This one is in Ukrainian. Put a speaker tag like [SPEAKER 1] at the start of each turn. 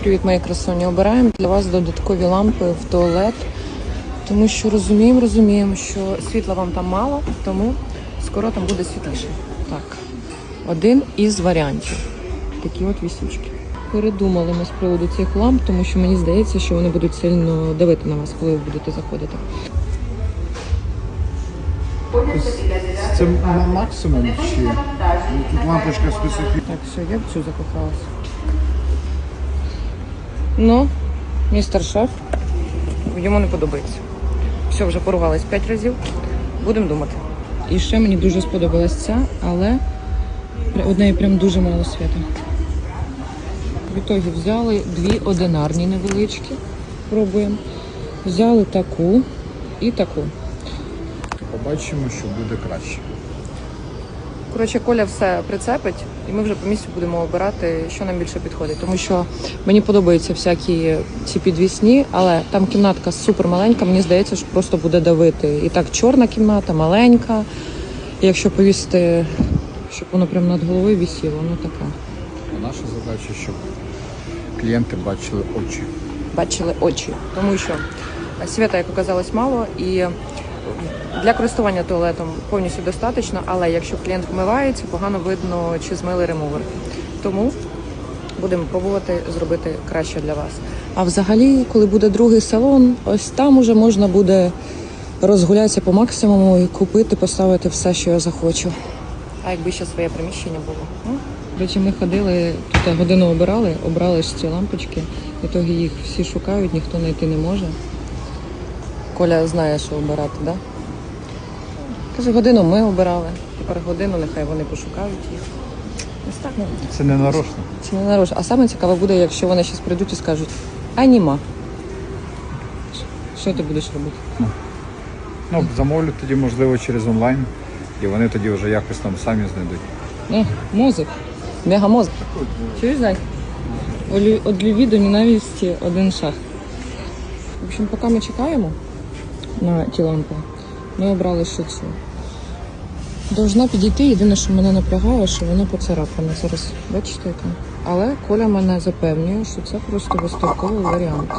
[SPEAKER 1] Привіт, мої красуні. Обираємо для вас додаткові лампи в туалет, тому що розуміємо, розуміємо, що світла вам там мало, тому скоро там буде світліше. Так, один із варіантів. Такі от вісючки. Передумали ми з приводу цих ламп, тому що мені здається, що вони будуть сильно давити на вас, коли ви будете заходити.
[SPEAKER 2] Це максимум чи тут лампочка специфічна.
[SPEAKER 1] Так, все, я в цю закохалася. Ну, містер шеф, йому не подобається. Все, вже поругались п'ять разів. Будемо думати. І ще мені дуже сподобалась ця, але пря- однеї прям дуже мало світу. В ітогі взяли дві одинарні невеличкі. Пробуємо. Взяли таку і таку.
[SPEAKER 2] Побачимо, що буде краще.
[SPEAKER 1] Коротше, Коля все прицепить, і ми вже по місцю будемо обирати, що нам більше підходить. Тому що мені подобаються всякі ці підвісні, але там кімнатка супер маленька. Мені здається, що просто буде давити. І так чорна кімната, маленька. І якщо повісити, щоб воно прямо над головою висіло, ну таке.
[SPEAKER 2] А наша задача, щоб клієнти бачили очі.
[SPEAKER 1] бачили очі, тому що свята, як оказалось, мало і для користування туалетом повністю достатньо, але якщо клієнт вмивається, погано видно, чи змили ремувер. Тому будемо пробувати зробити краще для вас. А взагалі, коли буде другий салон, ось там уже можна буде розгулятися по максимуму і купити, поставити все, що я захочу. А якби ще своє приміщення було. Ну, до речі, ми ходили, тут годину обирали, обрали ж ці лампочки. В ітогі їх всі шукають, ніхто знайти не може. Коля знає, що обирати, так? Да? Каже, годину ми обирали, тепер годину, нехай вони пошукають їх. Ось так. ну,
[SPEAKER 2] Це не нарочно.
[SPEAKER 1] Це не нарочно. А саме цікаве буде, якщо вони зараз прийдуть і скажуть, а німа. Що ти будеш робити?
[SPEAKER 2] Ну, замовлю тоді, можливо, через онлайн, і вони тоді вже якось там самі знайдуть.
[SPEAKER 1] О, мозок. Мегамозок. Чуєш, Зай? Олі- Од любві до ненависті один шаг. В общем, поки ми чекаємо на ті лампи, ми обрали ще цю. Должна підійти, єдине, що мене напрягає, що вона поцарапана. Зараз бачите яка. Але Коля мене запевнює, що це просто виставковий варіант.